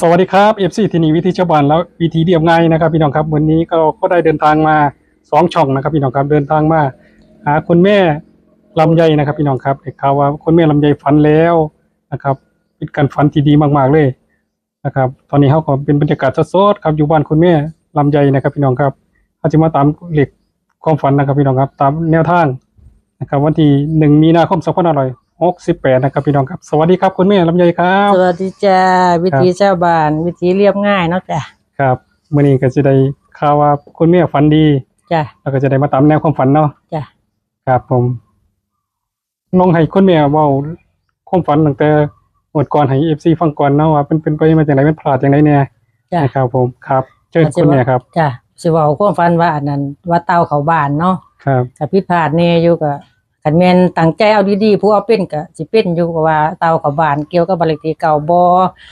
สวัสดีครับเอฟซีทีนีวิธีชาวบ้านแล้ววิธีเรียบง่ายนะครับพี่น้องครับวันนี้ก็ก็ได้เดินทางมาสองช่องนะครับพี่น้องครับเดินทางมาหาคุณแม่ลำไยนะครับพี่น้องครับได้ข่าวว่าคุณแม่ลำไยฝันแล้วนะครับเป็นการฝันที่ดีมากๆเลยนะครับ ตอนนี้เขาก็เป็นบรรยากาศสดๆครับอยู่บ้านคุณแม่ลำไยนะครับพี่น้องครับเขาจะมาตามเหล็กความฝันนะครับพี่น้องครับ ตามแนวทางนะครับ วันที่หนึ่งมีนาคมสองพันห้าร้อย หกสิบแปดนะครับพี่น้องครับ สวัสดีครับคุณแม่ลำไยครับ สวัสดีจ้าวิธีชาวบ้าน วิธีเรียบง่ายเนาะจ้ะครับมื่อนี้ก็จะได้ข่าวว่าคุณแม่ฝันดีจ้ะแล้วก็จะได้มาตามแนวความฝันเนาะจ้ะครับผมลองให้คุณแม่เว้าความฝันตั้งแต่หมดก่อนให้เอฟซีฟังก่อนเนาะว่าเป็นเป็นไปมาจากไหนเป็นพลาดจากไหนเนี่ยจ้ะนะครับผมครับ เชิญคุณแม่ครับจ้ะสิเว้าความฝันว่าอันนั้นว่าเตาเขาบ้านเนาะครับถ้าผิดพลาดแน่อยู่ก็ คันแม่นตั้งใจเอาดีๆผู้เอาเป็นก็สิเป็นอยู่ก็ว่าเตาเขาบ้านเกี่ยวกับบ้านเลขที่เก่าบ่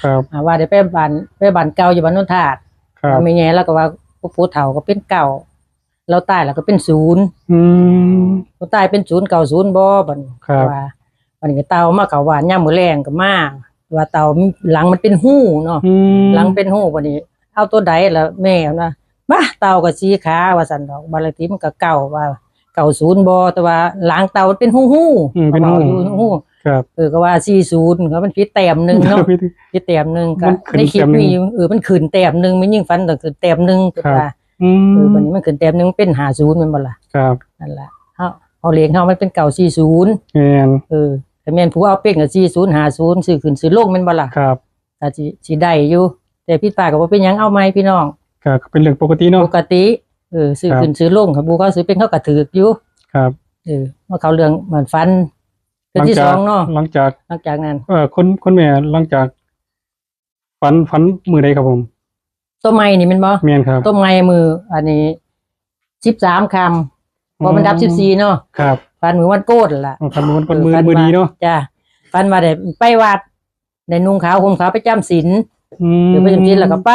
ครับอ่าว่าได้ไปบ้านไปบ้านเก่าอยู่บ้านโนนทาดครับไม่แย่แล้วก็ว่าผู้เฒ่าก็เป็นเก่าเราตายแล้วก็เป็นศูนย์อืมผู้ตายเป็นศูนย์เก่าศูนย์บ่บัดนี้ครับว่าบัดนี้ก็เตามาเขาบ้านย่ามมื้อแรงก็มาว่าเตาหลังมันเป็นหู้เนาะอืมหลังเป็นหูวันนี้ เอาตัวใดล่ะแม่นะบ้าเต่ากับสีขาว่าสันดอกบาลติมันก็เก่าว่า เก่าศูนย์บอแต่ว่าหลังเต่ามันเป็นหูหูอืมเป็นหูขาบอกอยู่หูครับ เออก็ว่าสี่ศูนย์ก็มันพิษแต้มหนึ่งเนาะพี่ที่พิษแต้มหนึ่งก็มันขึ้นในคลิปแต้มหนึ่งมีอยู่เออมันขึ้นแต้มหนึ่งมันยิ่งฟันแต่ขึ้นแต้มหนึ่งก็ครับ ว่าอืมเออวันนี้มันขึ้นแต้มหนึ่งเป็นหาศูนย์แมันบ่ล่ะครับนั่นแหละเฮาเอาเลขเฮามันเป็นเก่าสี่ศูนย์แมนเออแต่แม่นผู้เอาเป้งกับสี่ศูนย์หาศูนย์ซื้อขึ้นซื้อลงแมันบ่ล่ะครับก็สิสิได้อยู่แต่พี่ตาก็บ่เป็นหยังเอาไหมพี่น้อง ครับเป็นเรื่องปกติเนาะปกติ เออซื้อครับขึ้นซื้อลงครับบูเขาซื้อเป็นเขากระถือกอยู่ครับเออว่าเขาเรื่องเหมือนฟันเป็นที่หลัสจาอกงเนาะหลังจากหลังจากนั้นเออคุณคุณแม่หลังจากฝันฝันมือใดครับผมต้นไม้นี่แมันบ่แมนครับต้นไม้มือ อันนี้สิบสามคำพอมันดับสิบสี่เนาะครับฟันมือวันโกดล่ะเอาฝันมือวันมือฟัมือดีเนาะจ้ะฟันมาได้ไปวัดในนุ่งขาวห่มขาวไปจำศีลอืมหรือไปจำศีลแล้วก็ไป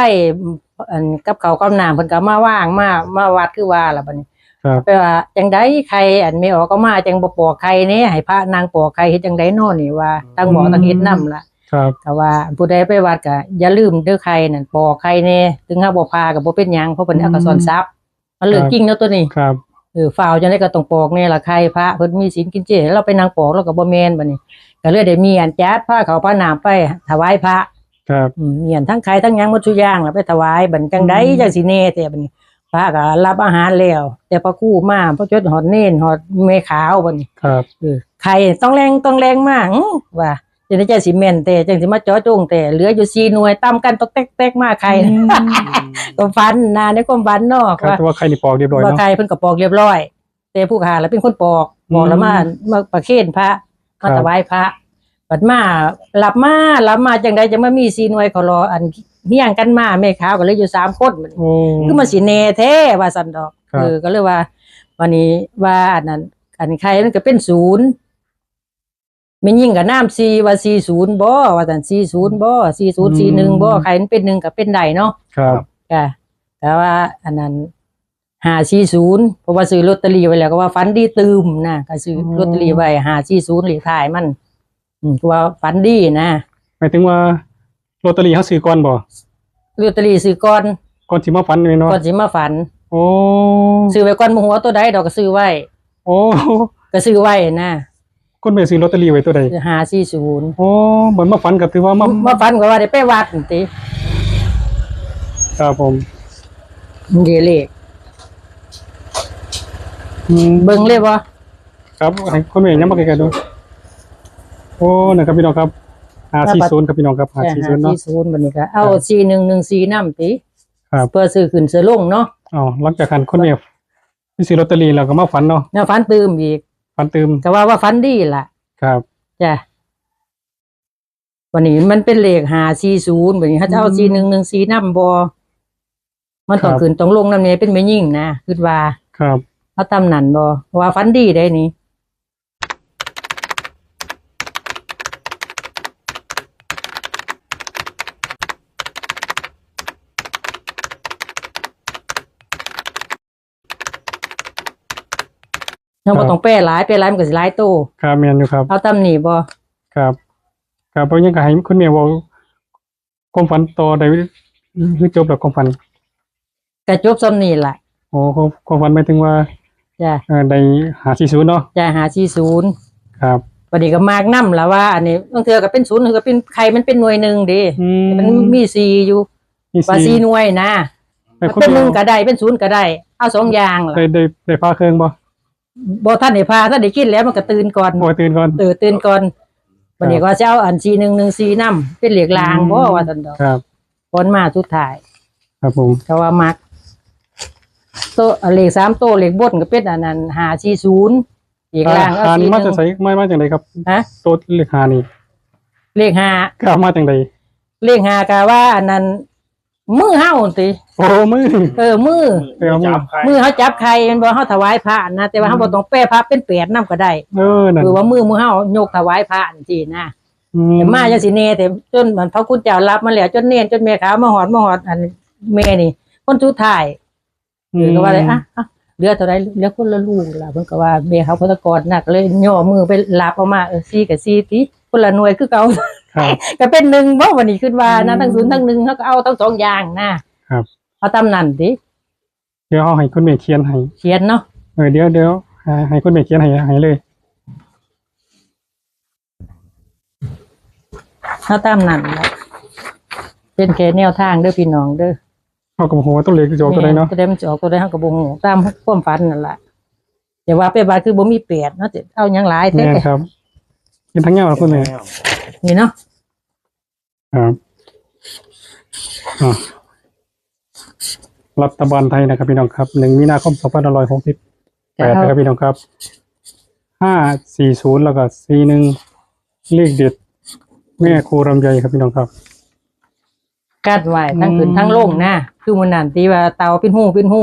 อันกับเขาวกับน้ำเพิ่นก็มาว่างมามาวัดคือว่าล่ะบัดนี้ครับ ไปว่าจังไดใครอันไม่ออกก็มาจังบ่ปอกใครเน่ให้พระนางปอกใครเฮ็ดจังไดโน่นนี่ว่าตั้งหมอตั้งเฮ็ดนำล่ะ ครับแต่ว่าผู้ใดไปวัดก็อย่าลืมเด้อใครนั่นปอกใครเน่ถึงเฮาบ่พาก็บ่เป็นหยังเพราะเพิ่นเอากระสอนซับมันเรื่องจริงเนาะตัวนี้ครับ เออฝ่าวจังได๋ก็ต้องปอกแน่ล่ะใครพระเพิ่นมีศีลกินเจเราไปนางปอกเราก็บ่แม่นบัดนี้ก็เลยได้มีอันจัดพาเขาพระนามไปถวายพระ ครับอืมมีอันทั้งใครทั้งหยังหมดทุกอย่างล่ะไปถวายบัดจังได๋จังสิแน่แต่บัดนี้พระก็รับอาหารแล้ว แต่พระครู่มาพระจดหอดเน้นหอดเมขาวบัดนี้ครับเออไข่ต้องแรงต้องแรงมากอื้อว่าจะได้ใจสิเมนแต่จังสิมาเจ่อจงแต่เหลืออยู่สี่หน่วยตามกันตกแตกแตกมากไข่ก็ฟันนาในความฟันเนอกครับว่าแต่ว่าใครนี่ปอกเรียบร้อยว่าเนาะไข่เพิ่นก็ปอกเรียบร้อย แต่ผู้ขาแล้วเป็นคนปอกบอกแล้วมามาประเคนพระครัมาบถวายพระ บัดมาหลับมาหลับมาจังใดจะมามีสี่หน่วยเขารออันเฮียงกันมาแม่ขาวก็เลยอยู่สามคนบัดนี้โอ้คือมาสิแน่แท้ว่าสันดอกครับเออก็เลยว่า วันนี้ว่าอันนั้นอันใครมันก็เป็นศูนย์ไม่ยิ่งกับน้ำซีว่าซีศูนย์บ่ว่าสันซีศูนย์บ่ซีศูนย์ซีหนึ่งบ่ใครมันเป็นหนึ่งกับเป็นใดเนาะครับค่ะแต่ว่าอันนั้นหาซีศูนย์เพราะว่าซื้อลอตเตอรี่ไว้แล้วก็ว่าฝันดีตืมนะก็ซื้อลอตเตอรี่ไว้หาซีศูนย์หลีกถ่ายมัน อืมก็ว่าฝันดีนะหมายถึงว่าลอตเตอรี่เขาซื้อก่อนบ่ลอตเตอรี่ซื้อก่อนก่อนสิมาฝันเลยเนาะก่อนสิมาฝัน โอ้ซื้อไว้ก่อนบ่ฮู้ว่าตัวใดดอกก็ซื้อไว้ โอ้ก็ซื้อไว้นะคนแม่ซื้อลอตเตอรี่ไว้ตัวใดหาสี่ศูนย์โอ้เหมือนมาฝันก็ถือว่ามามาฟันก็ว่าได้ไปวัดนี่ติครับผมเดเลขอืมเบิ่งเลยบ่ครับให้คนแม่ย้ำมาไกลๆดู โอ้นะครับพี่น้องครับ540ครับพี่น้องครับใช่540เนาะสี่ศูนย์บัดนี้ก็เอาครับสี่หนึ่งหนึ่งสี่นำติครับเพื่อซื้อขึ้นซื้อลงเนาะอ๋อหลังจากคันคนแม่ที่ซื้อลอตเตอรี่แล้วก็มาฝันเนาะแนวฟันตืมอีกฝันตืมก็ว่าว่าฟันดีล่ะ ครับจ้ะวันนี้มันเป็นเลขหาสี่ศูนย์บัดนี้ถ้าจะเอาสี่หนึ่งหนึ่งสี่นำบ่มันต้องขึ้นต้องลงนำนี้เป็นไม่ยิ่งนะคิดว่า ครับเขาตำนั่นบ่เพราะว่าฟันดีได้นี่ เราบ่ต้องแป้หลายแป้หลายมันก็สิหลายโตครับแม่นอยู่ครับ เอาตำหนีบ่ครับครับเพราะยังก็ให้คุณแม่เว้าความฝันต่อได้คือจบแล้วความฝันกระจบซ้ำนี่ล่ะโอ้ความความฝันหมายถึงว่าจ้ะเอ่อได้หา40เนาะจะหาสี่ศูนย์ครับปฏิก็มากน้ำละว่าอันนี้บางเทือก็เป็นศูนย์หรือก็เป็นใครมันเป็นหน่วยหนึ่งเดิอืมมันมีสี่อยู่มีว่าสี่หน่วยนะแต่มันคนเป็นหเดียนึ่วงก็ได้เป็นศูนย์ก็ได้ เอาสองอย่างล่ะได้ได้ได้พาเครื่องบ่ บ่ท่านได้พาท่านได้กินแล้วมันก็ตื่นก่อนโอ้ยตื่นก่อนตื่นตื่นก่อนวันนี้ก็จะเอาอันสี่หนึ่งหนึ่งสี่น้ำเป็นเหล็กลางอืมบ่ว่าตันดอกครับ ผลมาสุดท้ายครับผมก็ว่ามักโตะเลขสามโตะเลขบนก็เป็นอันนั้นหาสี่ศูนย์เหล็กลางเอาหาสี่นี่หมาจะนึ่งใส่มามาจังไดครับฮะตัวเลขหานี่เลขห้าก็เอามาจังไดเลขห้ากะว่าอันนั้น มือเฮาติโอ้มือ เออมือ ไปเอามือ มือเขาจับใครมันบ่เฮาถวายพระนะแต่ว่าเฮาบ่ต้องแป้พระเป็นแปดนํก็ได้เออนั่นคือว่ามือมือเฮายกถวายพระจังซี่นะอืแต่มาจังสิเน่แต่จนมันพระคุณเจ้ารับมาแล้วจนเน้นจนแม่ขาวมาหอดมาหอดอันแม่นี่ คนสุดท้ายคือก็ว่าเลยอะอะเหลือเท่าไรเหลือคนละลูกล่ะเพิ่นก็ว่าแม่เขาพตกรหนักเลยย่อมือไปรับเอามาเออซี่กับซี่ติคนละหน่วยคือเก่าครับ ก็เป็นหนึ่งบ่วันนี้ขึ้นว่านะอืมทั้งศูนย์ทั้งหนึ่งเขาก็เอาทั้งสองอย่างนะครับเอาตามนั้นดิเดี๋ยวเอาให้คุณแม่เขียนให้เขียนเนาะเออเดี๋ยวเดี๋ยวให้ให้คุณแม่เขียนให้ให้เลยเอาตามนั้นแหละเป็นแค่แนวทางเด้อพี่น้องเด้อเอากับหัวตัวเลขจะออกตัวใดเนาะตัวใดมันจะออกตัวใดเฮาก็บ่ฮู้ตามความฝันนั่นล่ะแต่ว่าไปบาดคือบ่มีเปรียดเนาะจะเอาหยังหลายแท้แม่นครับเป็นทั้งเงาเหรอคุณแม่นี่เนาะ ครับอะรัฐบาลไทยนะครับพี่น้องครับหนึ่งมีนาคมสองพันร้อยหกสิบแปดนะครับพี่น้องครับห้าสี่ศูนย์แล้วก็สี่หนึ่งเลขเด็ดแม่ครูรำไยครับพี่น้องครับ กัดไว้ทั้งขึ้นอืมทั้งลงนะคือมันนั่นที่ว่าเตาเป็นหูเป็นหู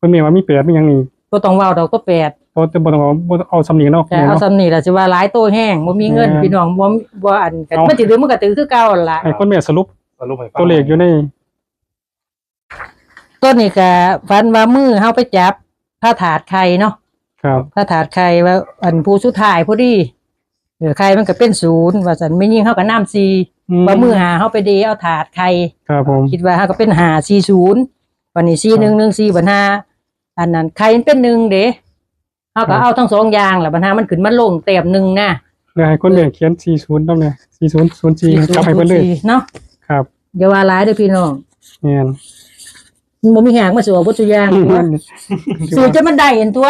คุณแม่ว่ามีแปดมีอย่างนี้บ่ต้องเว้าดอกก็แปด เพราะแต่บ่ต้องเอาบ่ต้องเอาสำเนียงเนาะแต่แม่เอาเนาะ สำนี่ล่ะสิว่าหลายโตแห้งบ่มีเงินแม่พี่น้องบ่บ่อันกันเอามั มันสิถือมันก็ถือคือเก่าหั่นล่ะให้คุณแม่สรุปสรุปให้ฟังตัวเลขอยู่ในต้นนี้ก็ฝันว่ามือเฮาไปจับผ้าถาดไข่เนาะครับผ้าถาดไข่ว่าอันผู้สุดท้ายพอดีเออไข่มันก็เป็นศูนย์ว่าซั่นไม่ยิ่งเฮาก็น้ำ4ว่ามือหาเฮาไปเดเอาถาดไข่ ครับผม คิดว่าเฮาก็เป็น5 40วันนี้4114บัดหาอันนั้นไข่มันเป็นหนึ่งเด้ เฮาก็เอาทั้งสองอย่างแหละบัดหามันขึ้นมาลงเต็มหนึ่งนะแล้วให้คุณแม่เขียนสี่ศูนย์ต้องเนี่ยสี่ศูนย์ศูนย์สี่กลับให้เพิ่นเลยเนาะครับอย่าว่าร้ายเด้อพี่น้องแม่นมันบ่มีหางมาสู่พุทธยางตัวสู่จะมันได้เห็นตัว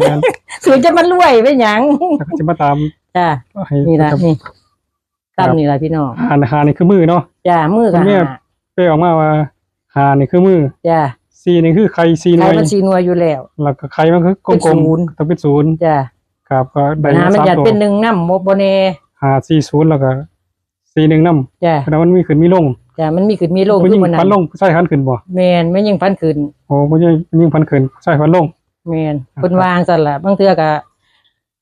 แม่นสู่จะมันรวยไปหยังแล้วก็จะมาตามจ้าให้นี่ล่ะครับนี่ตามนี่ล่ะพี่น้องหาหานี่คือมือเนาะจ้ามือกัคุนณแม่ไปออกมาว่าหานี่คือมือจ้า สี่นี่คือไข่สี่หใครน่วยมันสีหน่วยอยู่แล้ว แล้วก็ไข่มันคือกลเป็นศูมนย์ ๆต้องเป็นศูนย์จ้าครับก็ได้ปัญหามันสามอยากตัวเป็นหนึ่งน้ำโมโบเนหาสี่ศูนย์แล้วก็สี่หนึ่งน้ำจ้าแล้วมันมีขึ้นมีลงจ้ามันมีขึ้นมีลงผู้หคืญิองมันพันั้นนลงผู้ชายพันขึ้นบ่แมนไม่ยิ่งพันขึ้นโอ้ผู้หญิงผู้หญิงพันขึ้นผู้ชายพันลง แมนครับเพิ่นวางสั่นล่ะบางเทื่อก็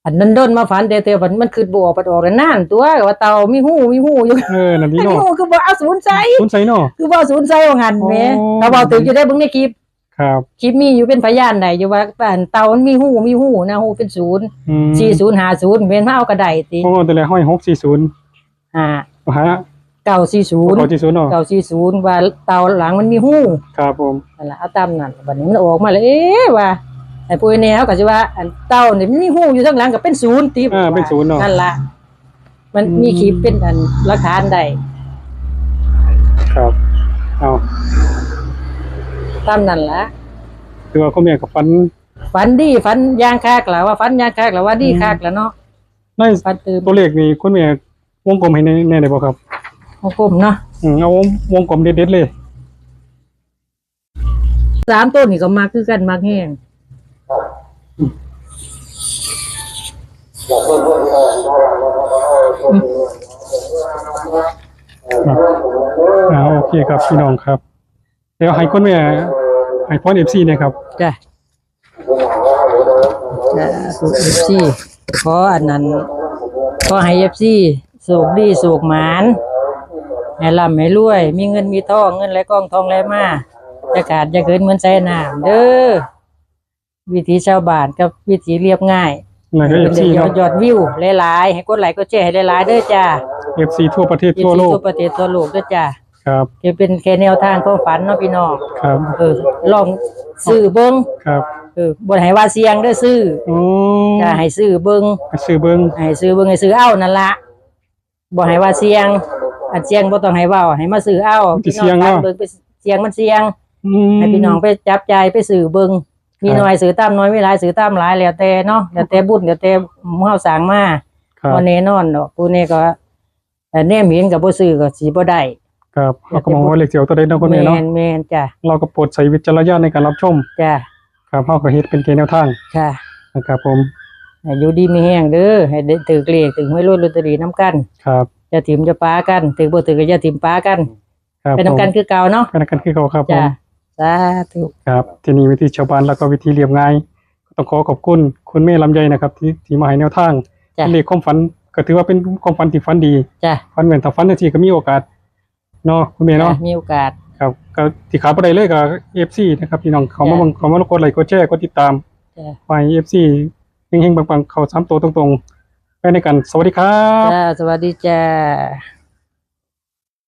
อันนั้นด้นมาฝันแต่แต่มันมันคือบ่ออกปัดออกแล้วนานตัวว่าเตามีหูมีหูอยู่เออนั่นนี่มีเนาะหูคือบ่เอาศูนย์ใจศูนย์ใส่เนาะ คือบ่เอาศูนย์ใจว่างั้นแหมโอ้เขาบอกถึงอยู่ได้เบิ่งในคลิปครับคลิปมีอยู่เป็นพยานได้อยู่ว่าอันเตามันมีหูมีหูนะหูเป็นศูนย์อืมสี่ศูนย์ห้าศูนย์เป็นมาเอากระไดติโอ้แต่ละห้อยหกสี่ศูนย์อ่าหาเก้าสี่ศูนย์เก้าสี่ศูนย์เนาะเก้าสี่ศูนย์ว่าเตาหลังมันมีหูครับผม นั่นล่ะเอาตามนั้นบัดนี้มันออกมาเลยเอ๊ะว่า ไอ้ปุ้ยแนวก็สิว่าอันเต้านี่มันมีหูอยู่ข้างหลังก็เป็นศูนย์ติอ่าเป็นศูนย์เนาะนั่นล่ะมันอืมมีคลิปเป็นอันหลักฐานได้ครับเอาตามนั้นล่ะคือว่าเขาแม่กับฟันฝันดีฝันยางคากล่ะว่าฝันยางคากล่ะว่าดีคากล่ะเนาะในฝันตื่นตัวเลขนี่คุณแม่วงกลมให้แน่แน่ได้บ่ครับของกลมเนาะอืมเอาวงวงกลมเด็ดๆเลยสามต้นนี่ก็มาคือกันมากแห้ง อาโอเคครับพี่น้องครับ เดี๋ยวให้คุณแม่ให้พรเอฟซีนะครับจ้ะจ้ะเอฟซีขออันนั้นขอให้เอฟซีสุกดีสุกหมานให้ร่ำให้รวย มีเงินมีทองเงินไหลกองทองไหลมาจะขาดจะเกินเหมือนใจน้ำเด้อ วิถีชาวบ้านกับวิถีเรียบง่ายแล้วก็เอเป็นฟซียอเนาะดยอดวิวหลายๆให้กดไลค์กดแชร์ให้หลายๆเด้อจ้า FC ทั่วประเทศทั่วโลกทั่วประเทศทั่วโลกด้วยจ้ะครับจะเป็นแค่แนวทางความฝันเนาะพี่น้องครับเออลองซื้อเบิ่งครับเออบ่ให้ว่าเสียงเด้อซื้อโอ้จะให้ซื้อเบิ่งไปซื้อเบิ่งให้ซื้อเบิ่งให้ซื้อเอานั่นละบ่ให้ว่าเสียง อันเสียงบ่ต้องให้เว้าให้มาซื้อเอาพี่น้องฟังเบิ่งไปเสียงมันเสียง อืมให้พี่น้องไปจับใจายไปซื้อเบิ่ง มีครับน้อยซื้อตามน้อยมีหลายซื้อตามหลายแล้วแต่เนาะแล้วแต่บุญแล้วแต่หมู่เฮาสร้างมาครับบ่แน่นอนดอกผู้นี้ก็แต่แนมเห็นก็บ่ซื้อก็สิบ่ได้ครับเราก็มองว่าเลขเสียวตัวใดเนาะคุณแม่เนาะแม่นแม่นจ้ะเราก็โปรดใช้วิจารณญาณในการรับชมจ้ะครับเฮาก็เฮ็ดเป็นแค่แนวทางค่ะนะครับผมให้อยู่ดีมีแห้งเด้อให้ได้ถือเลขถึงห้วยรุ่นลอตเตอรี่น้ำกัน ครับอย่าถิ่มจะป้ากันถือบ่ถือก็อย่าถิ่มป้ากันครับเป็นน้ำกันคือเก่าเนาะเป็นกันคือเขาครับผจ้ะม สาธุครับที่นี่วิธีชาวบ้านแล้วก็วิธีเรียบง่ายก็ต้องขอขอบคุณคุณแม่ลำไยนะครับ ที่ที่มาให้แนวทางจ้ะเป็นเลขความฝันก็ถือว่าเป็นความฝันที่ฝันดีจ้ะฝันเหมือนถ้าฝันทันทีก็มีโอกาสเนาะคุณแม่เนาะจ้ะมีโอกาส ครับก็ที่ขาบ่ได้เลยก็ FC นะครับพี่น้องเขามาจ้ะเบิ่งเขามากดไลค์กดแชร์กดติดตามจ้ะ ไป FC เฮงๆปังๆเข้าสามตัวตรงๆไปในกัน สวัสดีครับ จ้าสวัสดีจ้า